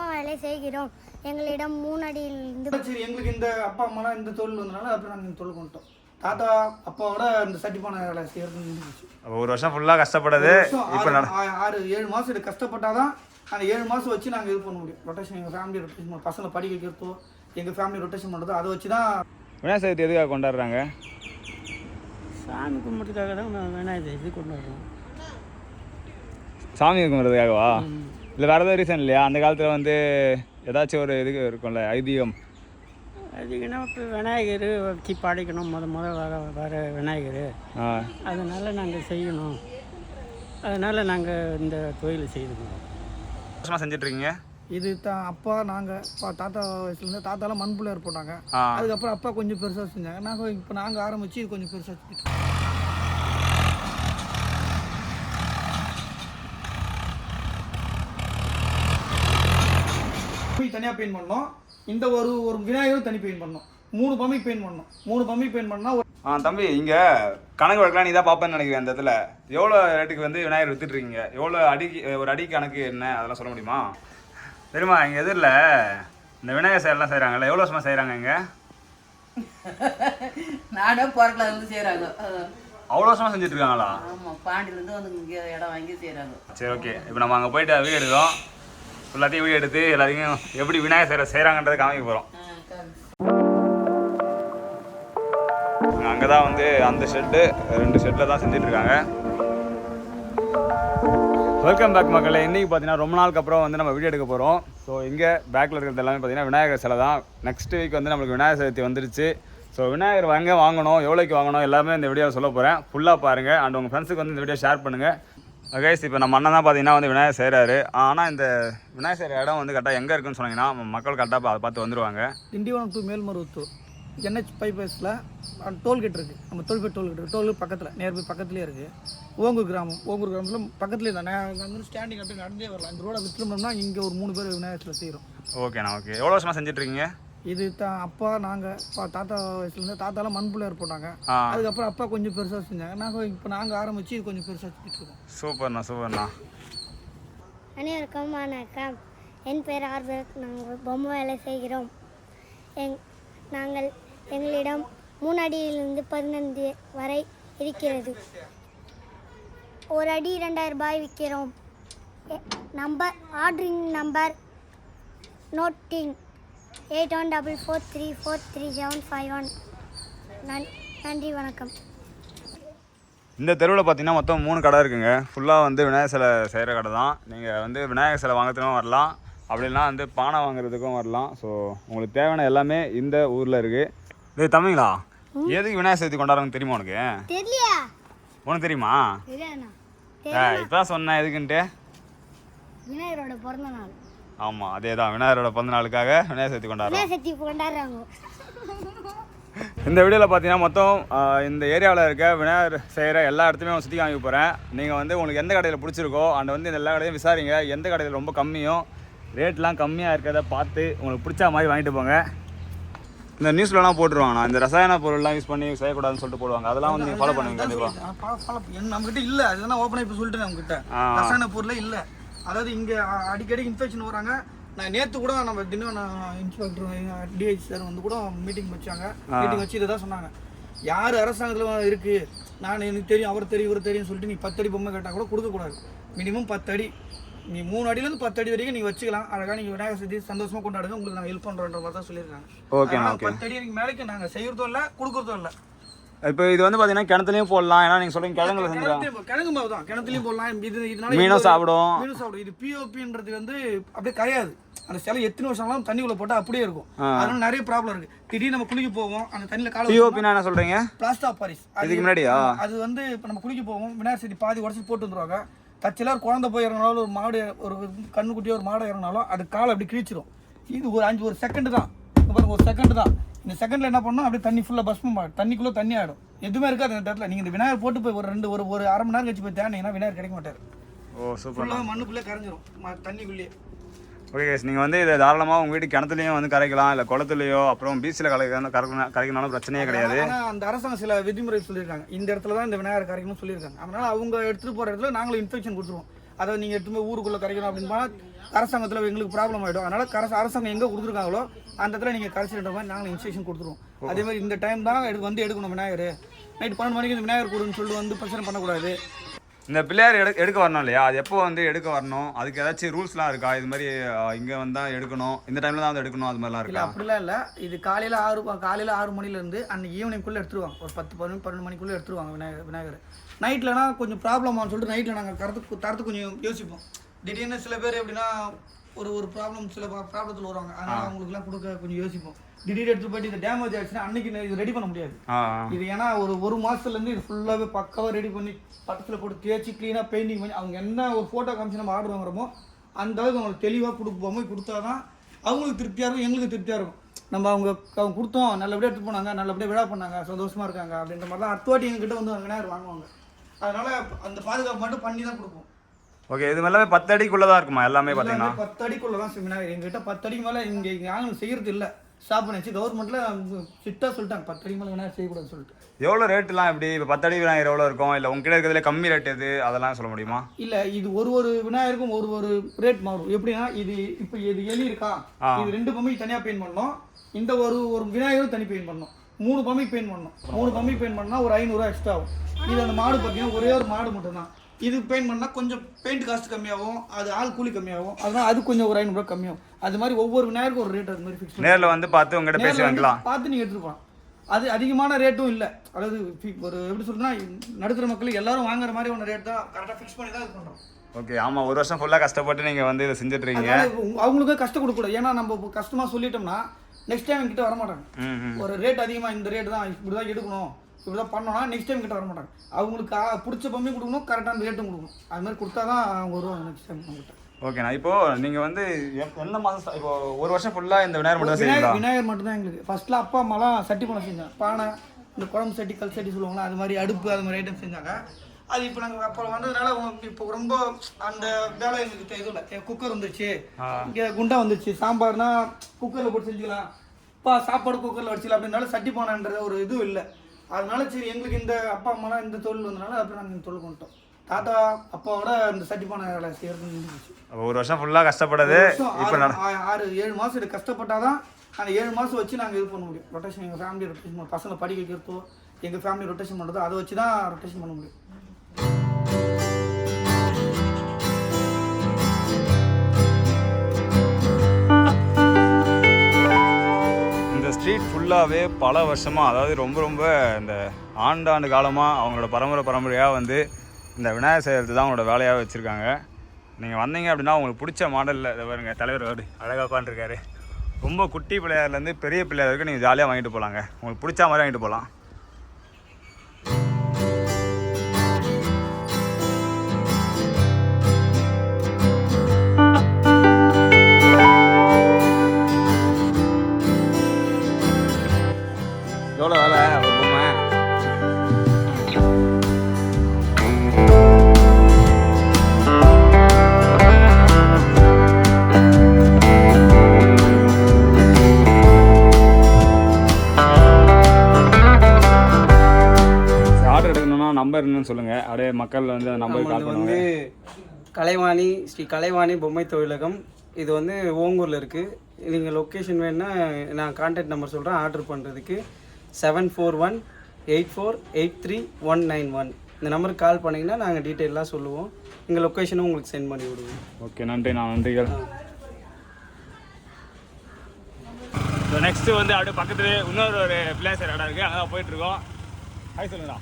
பொம்மை வேலை செய்கிறோம். எங்களிடம் மூணு அடியிலிருந்து சரி எங்களுக்கு இந்த அப்பா அம்மாலாம் இந்த தொழில் வந்தனால அப்புறம் நாங்கள் இந்த தொழில் கொண்டுட்டோம் தாத்தா அப்பாவோட இந்த சட்டிப்பான வேலை செய்யறது ஒரு வருஷம் ஃபுல்லாக கஷ்டப்பட்டது. இப்போ ஆறு ஏழு மாதம் இது கஷ்டப்பட்டாதான் அந்த ஏழு மாதம் வச்சு நாங்கள் இது பண்ண முடியும். ரொட்டேஷன் எங்கள் ஃபேமிலி ரொட்டேஷன் பசங்களை படிக்க வைக்கிறதோ எங்கள் ஃபேமிலி ரொட்டேஷன் பண்ணுறதோ அதை வச்சு தான் விநாயகர் சதுர்த்தி எதுக்காக கொண்டாடுறாங்க? சாமி கும்பிட்டுக்காக தான் விநாயகர் இது கொண்டு வரோம் சாமி கும்பிட்றதுக்காகவா? இல்லை வேறு ஏதாவது ரீசன் இல்லையா? அந்த காலத்தில் வந்து ஏதாச்சும் ஒரு இது இருக்கும்ல ஐதீகம்? அதுக்குன்னா இப்போ விநாயகர் வச்சு படைக்கணும் முத முத வர வர விநாயகர். அதனால் நாங்கள் செய்யணும். அதனால் நாங்கள் இந்த தொழிலை செய்துக்கிறோம் வருஷமாக செஞ்சிட்ருக்கீங்க? இது தான் அப்பா நாங்கள் தாத்தா வயசுலேருந்து தாத்தாலாம் மண் பிள்ளையார் போட்டாங்க அதுக்கப்புறம் அப்பா கொஞ்சம் பெருசாக செஞ்சாங்க. நாங்கள் இப்போ நாங்கள் ஆரம்பித்து இது கொஞ்சம் பெருசாக செஞ்சுட்டோம் தனியாக பெயிண்ட் பண்ணோம். இந்த ஒரு ஒரு விநாயகரும் தனி பெயிண்ட் பண்ணோம். மூணு பொம்மைக்கு பெயிண்ட் பண்ணோம். மூணு பொம்மைக்கு பெயிண்ட் பண்ணால் ஆ தம்பி இங்கே கணக்கு வழக்கெலாம் நீ தான் பார்ப்பேன்னு நினைக்கிறேன் அந்த இடத்துல. எவ்வளோ ரேட்டுக்கு வந்து விநாயகர் வித்துட்ருக்கீங்க எவ்வளோ அடிக்கு ஒரு அடி கணக்கு என்ன? அதெல்லாம் சொல்ல முடியுமா? தெரியுமா இங்கே எதிரில் இந்த விநாயகர் செயலாம் செய்கிறாங்கல்ல எவ்வளோ வருஷமாக செய்கிறாங்க இங்கே? நானே பிறக்கல இருந்து செய்கிறாங்க அவ்வளோ வருஷமாக செஞ்சுட்டு இருக்காங்களா? ஆமாம் பாண்டியிலேருந்து வந்து இங்கே இடம் வாங்கி செய்கிறாங்க சரி ஓகே. இப்போ நம்ம அங்கே போயிட்டு வீடியோ எடுக்கிறோம். எல்லாத்தையும் வீடியோ எடுத்து எல்லாத்தையும் எப்படி விநாயகர் செய்கிற செய்கிறாங்கன்றதை காமிக்க போகிறோம் அங்கே தான் வந்து அந்த ஷெட்டு ரெண்டு ஷெட்டில் தான் செஞ்சுட்டு இருக்காங்க. வெல்கம் பேக் மக்களே. இன்றைக்கி பார்த்தீங்கன்னா ரொம்ப நாளுக்கு அப்புறம் வந்து நம்ம வீடியோ எடுக்க போகிறோம் ஸோ இங்கே பேக்கில் இருக்கிறது எல்லாமே பார்த்தீங்கன்னா விநாயகர் சிலை தான். நெக்ஸ்ட் வீக் வந்து நம்மளுக்கு விநாயகர் சதுர்த்தி வந்துருச்சு. ஸோ விநாயகர் வாங்க வாங்கணும் எவ்வளோக்கு வாங்கணும் எல்லாமே இந்த வீடியோவில் சொல்ல போகிறேன் ஃபுல்லாக பாருங்கள் அண்ட் உங்கள் ஃப்ரெண்ட்ஸுக்கு வந்து இந்த வீடியோ ஷேர் பண்ணுங்கள் கைஸ் இப்போ நம்ம அண்ணன் தான் பார்த்தீங்கன்னா வந்து விநாயகர் செய்கிறாரு ஆனால் இந்த விநாயகர் செய்கிற இடம் வந்து கரெக்டாக எங்கே இருக்குன்னு சொன்னீங்கன்னா மக்கள் கரெக்டாக அதை பார்த்து வந்துருவாங்க. திண்டிவனம் டு மேல்மருவத்தூர். என்ஹெச் பைபஸில் டோல்கேட் இருக்குது நம்ம டோல்கேட் டோல்கேட் இருக்குது டோல்கேட் பக்கத்தில் நியர்பை பக்கத்துலேயே இருக்குது ஓங்கூர் கிராமம். ஓங்கூர் கிராமத்தில் பக்கத்துலேயே தான். வந்து ஸ்டாண்டிங் அப்படியே நடந்தே வரலாம் இந்த ரோடை விட்டுருந்தோம்னா இங்கே ஒரு மூணு பேர் விநாயகத்தில் செய்கிறோம் ஓகேண்ணா ஓகே எவ்வளோ வருஷமாக செஞ்சிட்ருக்கீங்க இது தான் அப்பா நாங்கள் தாத்தா வயசுலேருந்து தாத்தாலாம் மண் பிள்ளையார் போட்டாங்க. அதுக்கப்புறம் அப்பா கொஞ்சம் பெருசாக செஞ்சாங்க. நாங்கள் இப்போ நாங்கள் ஆரம்பித்து இது கொஞ்சம் பெருசாக செஞ்சுட்டு இருக்கோம். சூப்பர்ண்ணா சூப்பர்ண்ணா. அனைவருக்கும் வணக்கம். என் பேர் ஆர்பர்ட் நாங்கள் பொம்மை வேலை செய்கிறோம். எங் நாங்கள் எங்களிடம் மூணு அடியிலிருந்து பதினைந்து வரை இருக்கிறது. ஒரு அடி ரெண்டாயிரம் ரூபாய் விற்கிறோம். Number ordering number noting. Eight one double four three four three seven five one. நன்றி வணக்கம். இந்த தெருவில் பார்த்தீங்கன்னா மொத்தம் மூணு கடை இருக்குங்க. ஃபுல்லாக வந்து விநாயகர் சிலை செய்கிற கடை தான். நீங்கள் வந்து விநாயகர் சிலை வாங்குறதுக்கும் வரலாம். அப்படின்னா வந்து பானை வாங்குறதுக்கும் வரலாம். ஸோ உங்களுக்கு தேவையான எல்லாமே இந்த ஊரில் இருக்குது இது தம்பிங்களா எதுக்கு விநாயகர் சதுர்த்தி கொண்டாடுறாங்க தெரியுமா உனக்கு? தெரியலையா? உனக்கு தெரியுமா? இப்போ சொன்னேன் எதுக்குன்ட்டு? விநாயகரோட பிறந்த நாள். ஆமாம் அதே தான் விநாயகரோட பிறந்த நாளுக்காக விநாயகர் சதுர்த்தி கொண்டாடுறோம். சக்தி கொண்டாடுறாங்க. இந்த வீடியோவில் பார்த்தீங்கன்னா மொத்தம் ஆஹ், இந்த ஏரியாவில் இருக்க விநாயகர் செய்கிற எல்லா இடத்துலையும் நான் சுற்றி காமிக்க போகிறேன் நீங்கள் வந்து உங்களுக்கு எந்த கடையில் பிடிச்சிருக்கோ அண்ட் வந்து இந்த எல்லா கடையும் விசாரிங்க. எந்த கடையில் ரொம்ப கம்மியும் ரேட்லாம் கம்மியாக இருக்கிறத பார்த்து உங்களுக்கு பிடிச்ச மாதிரி வாங்கிட்டு போங்க. இந்த நியூஸ்லலாம் போட்டுருவாங்கண்ணா. இந்த ரசாயன பொருள்லாம் யூஸ் பண்ணி செய்யக்கூடாதுன்னு சொல்லிட்டு போடுவாங்க. அதெல்லாம் வந்து நீங்கள் ஃபாலோ பண்ணுவீங்க கண்டிப்பாக நம்மகிட்ட இல்லை. அதுதான் ஓப்பனாக இப்போ சொல்லிட்டேன் நம்மகிட்ட. ஆ. ரசாயன பொருளே இல்லை. அதாவது இங்கே அடிக்கடி இன்ஃபெக்ஷன் வராங்க. நான் நேற்று கூட நம்ம தினம் இன்ஸ்பெக்டர் டிஹெச் சார் வந்து கூட மீட்டிங் வச்சாங்க. மீட்டிங் வச்சு இதை தான் சொன்னாங்க. யார் அரசாங்கத்தில் இருக்கு? நான் எனக்கு தெரியும் அவர் தெரியும் இவர் தெரியும் சொல்லிட்டு நீ பத்து அடி பொம்மை கேட்டால் கூட கொடுக்கக்கூடாது. மினிமம் பத்து அடி. நீ மூணு அடியிலேருந்து பத்து அடி வரைக்கும் நீங்கள் வச்சுக்கலாம். அழகாக நீங்கள் விநாயகர் சதுர்த்தி சந்தோஷமாக கொண்டாடுங்க. உங்களுக்கு நாங்கள் ஹெல்ப் பண்ணுறோன்ற மாதிரி தான் சொல்லியிருக்காங்க. ஓகே பத்து அடி மேலேக்கு நாங்கள் செய்யறதும் இல்லை கொடுக்குறதும் இல்லை. இப்போ இது வந்து பார்த்தீங்கன்னா கிணத்துலையும் போடலாம். ஏன்னா நீங்கள் சொல்கிறீங்க கிழங்குல செஞ்சுக்கலாம். கிழங்கு மாவு தான். கிணத்துலையும் போடலாம். இது இதனால மீனும் சாப்பிடும். மீனும் சாப்பிடும். இது பிஓபின்றது வந்து அப்படியே கரையாது அந்த சிலை எத்தனை வருஷம்லாம் தண்ணிக்குள்ள போட்டா அப்படியே இருக்கும். அதனால நிறைய ப்ராப்ளம் இருக்கு. திடீர்னு நம்ம குளிக்க போவோம். அந்த தண்ணியில கால பிஓபின்னா என்ன சொல்கிறீங்க பிளாஸ்டா பாரிஸ் இதுக்கு முன்னாடியா? அது வந்து இப்போ நம்ம குளிக்க போவோம். விநாயகர் சதுர்த்தி பாதி உடச்சி போட்டு வந்துருவாங்க. தச்சிலார் குழந்தை போய் இறங்கினாலும் ஒரு மாடு ஒரு கண்ணுக்குட்டியோ ஒரு மாடு இறங்கினாலும் அது காலை அப்படி கிழிச்சிரும். இது ஒரு அஞ்சு ஒரு செகண்ட் தான். ஒரு செகண்ட் தான். இந்த செகண்ட்ல என்ன பண்ணணும்? அப்படியே தண்ணி ஃபுல்லாக பஸ்மம் ஆகும் தண்ணிக்குள்ள தண்ணி ஆடும் எதுவுமே இருக்காது அந்த இடத்துல. நீங்க இந்த விநாயகர் போட்டு போய் ஒரு ரெண்டு ஒரு ஒரு அரை மணி நேரம் கழிச்சு போய் தேனீங்கன்னா விநாயகர் கிடைக்க மாட்டார். ஓ சூப்பர் மண்ணுக்குள்ளே கரைஞ்சிரும். தண்ணிக்குள்ளேயே. ஓகே கேஸ் நீங்கள் வந்து இதை தாராளமாக உங்கள் வீட்டு கிணத்துலையும் வந்து கரைக்கலாம் இல்லை குளத்துலையோ அப்புறம் பீச்சில் கலக்க கரைக்கனாலும் பிரச்சனையே கிடையாது. அந்த அரசாங்கம் சில விதிமுறை சொல்லியிருக்காங்க. இந்த இடத்துல தான் இந்த விநாயகர் கரைக்கணும்னு சொல்லியிருக்காங்க. அதனால அவங்க எடுத்துட்டு போற இடத்துல நாங்களும் இன்ஃபெக்ஷன் கொடுத்துருவோம். அதை நீங்கள் எடுத்து போய் ஊருக்குள்ளே கரைக்கணும் அப்படின்னு போனால் அரசாங்கத்தில் எங்களுக்கு ப்ராப்ளம் ஆகிடும் அதனால் கரச அரசாங்கம் எங்கே கொடுத்துருக்காங்களோ அந்த இடத்துல நீங்கள் கரைச்சிடுற மாதிரி நாங்கள் இன்ஸ்ட்ரக்ஷன் கொடுத்துருவோம். அதே மாதிரி இந்த டைம் தான் எடுத்து வந்து எடுக்கணும் விநாயகர். நைட் பன்னெண்டு மணிக்கு இந்த விநாயகர் கொடுன்னு சொல்லிட்டு வந்து பிரச்சனை பண்ணக்கூடாது. இந்த பிள்ளையார் எடு எடுக்க வரணும் இல்லையா? அது எப்போ வந்து எடுக்க வரணும்? அதுக்கு ஏதாச்சும் ரூல்ஸ்லாம் இருக்கா? இது மாதிரி இங்கே வந்தால் எடுக்கணும். இந்த டைமில் தான் வந்து எடுக்கணும் அது மாதிரிலாம் இல்லை இருக்கா அப்படிலாம் இல்லை. இது காலையில் ஆறு காலையில் ஆறு மணிலேருந்து அன்னைக்கு ஈவினிங்குள்ளே எடுத்துருவாங்க. ஒரு பத்து பதினொன்று பன்னெண்டு மணிக்குள்ளே எடுத்துருவாங்க விநாயகர். விநாயகர் நைட்லனா கொஞ்சம் ப்ராப்ளம் ஆகும் சொல்லிட்டு நைட்டில் நாங்கள் தரத்துக்கு தரத்துக்கு கொஞ்சம் யோசிப்போம். திடீர்னு சில பேர் எப்படின்னா ஒரு ஒரு ப்ராப்ளம் சில ப்ராப்ளத்தில் வருவாங்க. அதனால் அவங்களுக்குலாம் கொடுக்க கொஞ்சம் யோசிப்போம். திடீர்னு எடுத்து போயிட்டு இது டேமேஜ் ஆயிடுச்சுன்னா அன்னைக்கு இது ரெடி பண்ண முடியாது. இது ஏன்னா ஒரு ஒரு மாதத்துலேருந்து இது ஃபுல்லாகவே பக்காவாக ரெடி பண்ணி பக்கத்தில் போட்டு தேய்ச்சி க்ளீனாக பெயிண்டிங் பண்ணி அவங்க என்ன ஒரு ஃபோட்டோ காமிச்சு நம்ம ஆர்டர் வாங்குறோமோ அந்த அளவுக்கு அவங்களுக்கு தெளிவாக கொடுப்போமோ கொடுத்தா தான் அவங்களுக்கு திருப்தியாக இருக்கும் எங்களுக்கு திருப்தியாக இருக்கும். நம்ம அவங்க அவங்க கொடுத்தோம் நல்லபடியாக எடுத்து போனாங்க நல்லபடியாக விழா பண்ணாங்க சந்தோஷமாக இருக்காங்க அப்படின்ற மாதிரி தான் அடுத்த வாட்டி எங்ககிட்ட வந்து விநாயகர் வாங்குவாங்க. அதனால் அந்த பாதுகாப்பு மட்டும் பண்ணி தான் கொடுப்போம். ஓகே இது எல்லாமே பத்து அடிக்குள்ளே தான் இருக்குமா? எல்லாமே பார்த்தீங்கன்னா? பத்து அடிக்குள்ள தான் விநாயகர் எங்ககிட்ட பத்து அடிக்கு மேலே இங்கே யாரும் செய்யறது இல்லை. ஸ்டாப் பண்ணிச்சு கவர்மெண்ட்டில் சிட்டாக சொல்லிட்டாங்க. பத்து அடிக்கு மேலே விநாயகர் செய்யக்கூடாதுன்னு சொல்லிட்டு. எவ்வளோ ரேட்டுலாம் எப்படி? இப்போ பத்து அடி விநாயகர் எவ்வளோ இருக்கும்? இல்லை உங்ககிட்ட இருக்கிறதுல கம்மி ரேட் எது? அதெல்லாம் சொல்ல முடியுமா? இல்ல இது ஒரு ஒரு விநாயகருக்கும் ஒரு ஒரு ரேட் மாறும். எப்படின்னா இது இப்போ இது எலி இருக்கா. இது ரெண்டு பொம்மைக்கு தனியா பெயிண்ட் பண்ணணும். இந்த ஒரு ஒரு விநாயகரும் தனி பெயிண்ட் பண்ணணும். மூணு பொம்மைக்கு பெயிண்ட் பண்ணணும். மூணு பொம்மைக்கு பெயிண்ட் பண்ணா ஒரு ஐநூறுரூவா எக்ஸ்ட்ரா ஆகும். இது அந்த மாடு பார்த்தீங்கன்னா ஒரே ஒரு மாடு மட்டும்தான். இது பெயிண்ட் பண்ணா கொஞ்சம் பெயிண்ட் காஸ்ட் கம்மியாகும் அது ஆள் கூலி கம்மியாகும். அதனால அது கொஞ்சம் ஒரு ஐநூறுரூவா கம்மியாகும். அது மாதிரி ஒவ்வொரு விநாயகருக்கும் ஒரு ரேட் அது மாதிரி ஃபிக்ஸ் நேரில் வந்து பார்த்து உங்ககிட்ட பேசி வாங்கிக்கலாம் பார்த்து நீங்கள் எடுத்துட்டு போகலாம் அது அதிகமான ரேட்டும் இல்லை. அதாவது ஒரு எப்படி சொல்றதுன்னா நடுத்தர மக்கள் எல்லாரும் வாங்குற மாதிரி ஒன்று ரேட் தான் கரெக்டாக ஃபிக்ஸ் பண்ணி தான் இது பண்ணுறோம் ஓகே ஆமாம் ஒரு வருஷம் ஃபுல்லாக கஷ்டப்பட்டு நீங்கள் வந்து இதை உங்க- அவங்களுக்கும் கஷ்டம் கொடுக்கக்கூடாது. ஏன்னா நம்ம இப்போ கஷ்டமா சொல்லிட்டோம்னா நெக்ஸ்ட் டைம் கிட்ட வர மாட்டாங்க ஒரு ரேட் அதிகமாக இந்த ரேட் தான் இப்படி தான் எடுக்கணும். இப்படி தான் பண்ணோம்னா நெக்ஸ்ட் டைம் கிட்ட வர மாட்டாங்க அவங்களுக்கு பிடிச்ச பொம்மையும் கொடுக்கணும் கரெக்டான ரேட்டும் கொடுக்கணும். அது மாதிரி கொடுத்தா தான் அவங்க வருவாங்க நெக்ஸ்ட் டைம் நம்மகிட்ட. ஓகேண்ணா இப்போ நீங்கள் வந்து எந்த மாதம் இப்போ ஒரு வருஷம் ஃபுல்லாக இந்த விநாயகர் மட்டும் விநாயகர் விநாயகர் மட்டும் தான் எங்களுக்கு ஃபர்ஸ்ட்ல அப்பா அம்மாலாம் சட்டி பண்ண செஞ்சாங்க. பானை இந்த குழம்பு சட்டி கல் சட்டி சொல்லுவாங்களா அது மாதிரி அடுப்பு அது மாதிரி ஐட்டம் செஞ்சாங்க. அது இப்போ நாங்கள் அப்புறம் வந்ததுனால இப்போ ரொம்ப அந்த வேலை எங்களுக்கு இது இல்லை. குக்கர் வந்துருச்சு. இங்கே குண்டா வந்துருச்சு. சாம்பார்னா குக்கரில் போட்டு செஞ்சுக்கலாம். பா சாப்பாடு குக்கரில் வச்சுக்கலாம் அப்படின்னால சட்டி பானைன்ற ஒரு இதுவும் இல்லை. அதனால சரி எங்களுக்கு இந்த அப்பா அம்மாலாம் இந்த தொழில் வந்தனால அப்புறம் நாங்கள் இந்த தொழில் கொண்டுட்டோம் தாத்தா அப்பாவோட இந்த சட்டி பானை வேலை செய்யறது இருந்துச்சு ஒரு வருஷம் ஃபுல்லாக ஆ- ஆறு ஏழு மாதம் இது கஷ்டப்பட்டாதான் அந்த ஏழு மாதம் வச்சு நாங்கள் இது பண்ண முடியும். ரொட்டேஷன் எங்கள் ஃபேமிலி ரொட்டேஷன் பசங்களை படிக்க வைக்கிறதோ எங்கள் ஃபேமிலி ரொட்டேஷன் பண்ணுறதோ அதை வச்சு தான் ரொட்டேஷன் பண்ண முடியும். ஃபுல்லாகவே பல வருஷமாக அதாவது ரொம்ப ரொம்ப இந்த ஆண்டாண்டு காலமாக அவங்களோட பரம்பரை பரம்பரையாக வந்து இந்த விநாயகர் செய்கிறது தான் அவங்களோட வேலையாக வச்சுருக்காங்க. நீங்கள் வந்தீங்க அப்படின்னா உங்களுக்கு பிடிச்ச மாடலில் இதை பாருங்கள் தலைவர் அப்படி அழகாக உட்காந்துருக்காரு ரொம்ப குட்டி பிள்ளையார்லேருந்து பெரிய பிள்ளையார் வரைக்கும் நீங்கள் ஜாலியாக வாங்கிட்டு போகலாங்க உங்களுக்கு பிடிச்ச மாதிரி வாங்கிட்டு போகலாம் கலைவாணி ஸ்ரீ கலைவாணி பொம்மை தொழிலகம். இது வந்து ஓங்கூரில் இருக்குது நீங்கள் லொக்கேஷன் வேணுன்னா நான் கான்டாக்ட் நம்பர் சொல்கிறேன் ஆர்டர் பண்ணுறதுக்கு seven four one eight four eight three one nine one இந்த நம்பருக்கு கால் பண்ணிங்கன்னா நாங்கள் டீட்டெயிலாக சொல்லுவோம். எங்கள் லொக்கேஷனும் உங்களுக்கு சென்ட் பண்ணி விடுவோம். ஓகே நன்றி நான் நன்றிகள் நெக்ஸ்ட்டு வந்து அப்படியே பக்கத்துலேயே இன்னொரு ஒரு பிளேஸ் இடம் இருக்குது அங்கே போயிட்டுருக்கோம் ஹாய் சொல்லுங்கண்ணா.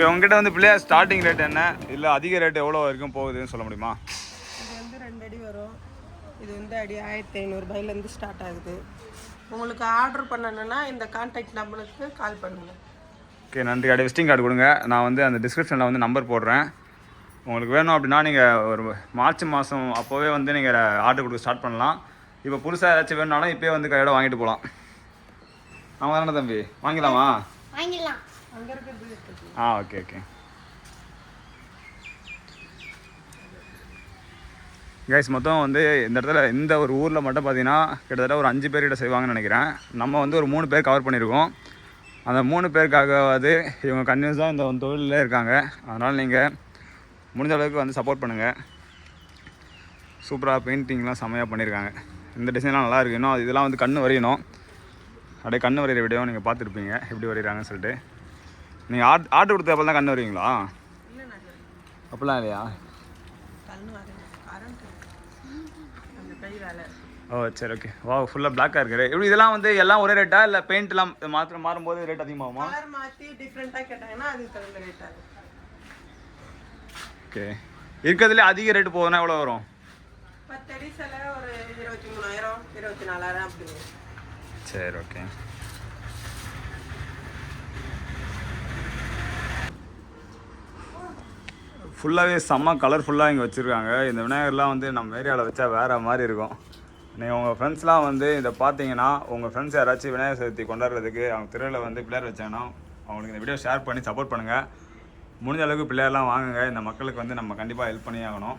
ஓகே உங்ககிட்ட வந்து பிள்ளையார் ஸ்டார்டிங் ரேட் என்ன? இல்லை அதிக ரேட் எவ்வளோ வரைக்கும் போகுதுன்னு சொல்ல முடியுமா? இது வந்து ரெண்டு அடி வரும். இது வந்து அடி ஆயிரத்தி ஐநூறுபாயிலேருந்து ஸ்டார்ட் ஆகுது. உங்களுக்கு ஆர்டர் பண்ணணுன்னா இந்த கான்டாக்ட் நம்பருக்கு கால் பண்ணுங்கள் ஓகே நன்றி. அப்படியே விசிட்டிங் கார்டு கொடுங்க. நான் வந்து அந்த டிஸ்கிரிப்ஷனில் வந்து நம்பர் போடுறேன். உங்களுக்கு வேணும் அப்படின்னா நீங்கள் ஒரு மார்ச் மாதம் அப்போவே வந்து நீங்கள் ஆர்டர் கொடுக்க ஸ்டார்ட் பண்ணலாம். இப்போ புதுசாக ஏதாச்சும் வேணுனாலும் இப்போயே வந்து கையோட வாங்கிட்டு போகலாம் ஆமாம் தானே தம்பி? வாங்கிடலாமா? வாங்கிடலாம். ஆ ஓகே ஓகே. கைஸ் மொத்தம் வந்து இந்த இடத்துல இந்த ஒரு ஊரில் மட்டும் பார்த்தீங்கன்னா கிட்டத்தட்ட ஒரு அஞ்சு பேர்கிட்ட செய்வாங்கன்னு நினைக்கிறேன். நம்ம வந்து ஒரு மூணு பேர் கவர் பண்ணியிருக்கோம். அந்த மூணு பேருக்காகவாது இவங்க கன்வின்ஸாக இந்த தொழிலில் இருக்காங்க. அதனால் நீங்கள் முடிஞ்ச அளவுக்கு வந்து சப்போர்ட் பண்ணுங்கள் சூப்பராக பெயிண்டிங்லாம் செம்மையாக பண்ணியிருக்காங்க. இந்த டிசைன்லாம் நல்லா இருக்கு. இன்னும் இதெல்லாம் வந்து கண் வரையணும். அப்படியே கண் வரைகிற வீடியோ நீங்கள் பார்த்துருப்பீங்க. எப்படி வரைகிறாங்கன்னு சொல்லிட்டு. நீங்கள் ஆட் ஆர்டர் கொடுத்த தான் கண்ணு வரைவீங்களா? அப்படிலாம் இல்லையா? ஓ சரி ஓகே வா ஃபுல்லாக பிளாக்காக இருக்குது இப்படி இதெல்லாம் வந்து எல்லாம் ஒரே ரேட்டா இல்லை பெயிண்ட்லாம் மாத்திரம் மாறும்போது ரேட் அதிகமாகுமா? கலர் மாற்றி டிஃப்ரெண்ட்டாக கேட்டாங்கன்னா அதுக்கு தகுந்த ரேட் ஆகும் ஓகே இருக்கிறதுலே அதிக ரேட்டு போகுதுன்னா எவ்வளோ வரும்? பத்து அடி சிலை ஒரு இருபத்தி மூணாயிரம் இருபத்தி நாலாயிரம் அப்படி வரும். சரி ஓகே ஃபுல்லாகவே செம்ம கலர்ஃபுல்லாக இங்கே வச்சுருக்காங்க. இந்த விநாயகர்லாம் வந்து நம்ம ஏரியாவில் வச்சா வேறு மாதிரி இருக்கும். நீங்கள் உங்கள் ஃப்ரெண்ட்ஸ்லாம் வந்து இதை பார்த்தீங்கன்னா உங்கள் ஃப்ரெண்ட்ஸ் யாராச்சும் விநாயகர் சதுர்த்தி கொண்டாடுறதுக்கு அவங்க திருவிழா வந்து பிள்ளையார் வச்சாங்கன்னா அவங்களுக்கு இந்த வீடியோ ஷேர் பண்ணி சப்போர்ட் பண்ணுங்கள் முடிஞ்ச அளவுக்கு பிள்ளையார்லாம் வாங்குங்க. இந்த மக்களுக்கு வந்து நம்ம கண்டிப்பாக ஹெல்ப் பண்ணி ஆகணும்.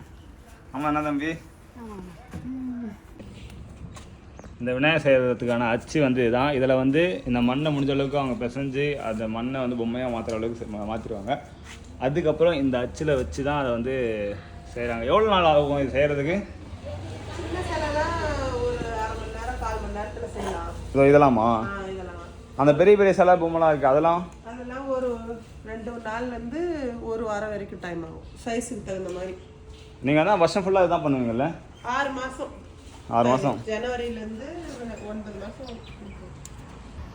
ஆமாம் என்ன தம்பி? இந்த விநாயகர் செய்கிறதுக்கான அச்சு வந்து இதுதான். இதில் வந்து இந்த மண்ணை முடிஞ்ச அளவுக்கு அவங்க பிசைஞ்சு அந்த மண்ணை வந்து பொம்மையாக மாற்றுற அளவுக்கு மாற்றிடுவாங்க அதுக்கப்புறம் இந்த அச்சில் வச்சு தான் அதை வந்து செய்கிறாங்க எவ்வளோ நாள் ஆகும் இது செய்கிறதுக்கு சின்ன சிலைனா ஒரு அரை மணி நேரம் கால் மணி நேரத்தில் செய்யலாம். இதோ இதெல்லாமா? அந்த பெரிய பெரிய சிலை பொம்மைலாம் இருக்குது அதெல்லாம்? அதெல்லாம் ஒரு ரெண்டு நாள்லேருந்து ஒரு வாரம் வரைக்கும் டைம் ஆகும். சைஸுக்கு தகுந்த மாதிரி. நீங்கள் தான் வருஷம் ஃபுல்லாக இதுதான் பண்ணுவீங்கல்ல? ஆறு மாதம் ஆறு மாதம் ஜனவரியிலேருந்து ஒன்பது மாதம்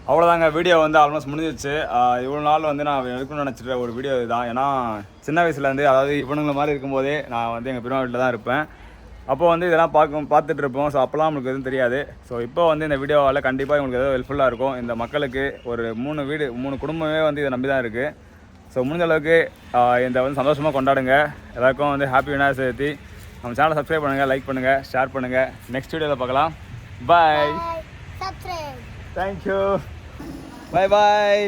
அவ்வளோதாங்க வீடியோ வந்து ஆல்மோஸ்ட் முடிஞ்சிருச்சு. ஆஹ் இவ்வளோ நாள் வந்து நான் எடுக்கணும்னு நினச்சிட்ட ஒரு வீடியோ இதுதான். ஏன்னா சின்ன வயசுலேருந்து அதாவது இவனுங்கள மாதிரி இருக்கும்போதே நான் வந்து எங்கள் பெரியம்மா வீட்டில் தான் இருப்பேன். அப்போ வந்து இதெல்லாம் பார்க்கும் பார்த்துட்டு இருப்போம். ஸோ அப்போலாம் நம்மளுக்கு எதுவும் தெரியாது. ஸோ இப்போ வந்து இந்த வீடியோவால் கண்டிப்பாக உங்களுக்கு ஏதோ ஹெல்ப்ஃபுல்லாக இருக்கும். இந்த மக்களுக்கு ஒரு மூணு வீடு மூணு குடும்பமே வந்து இதை நம்பி தான் இருக்குது ஸோ முடிஞ்ச அளவுக்கு இந்த வந்து சந்தோஷமாக கொண்டாடுங்க. எல்லாருக்கும் வந்து ஹாப்பி விநாயகர் சதுர்த்தி. நம்ம சேனலை சப்ஸ்கிரைப் பண்ணுங்கள் லைக் பண்ணுங்கள் ஷேர் பண்ணுங்கள் நெக்ஸ்ட் வீடியோவில் பார்க்கலாம். பாய் தேங்க்யூ பாய் பாய்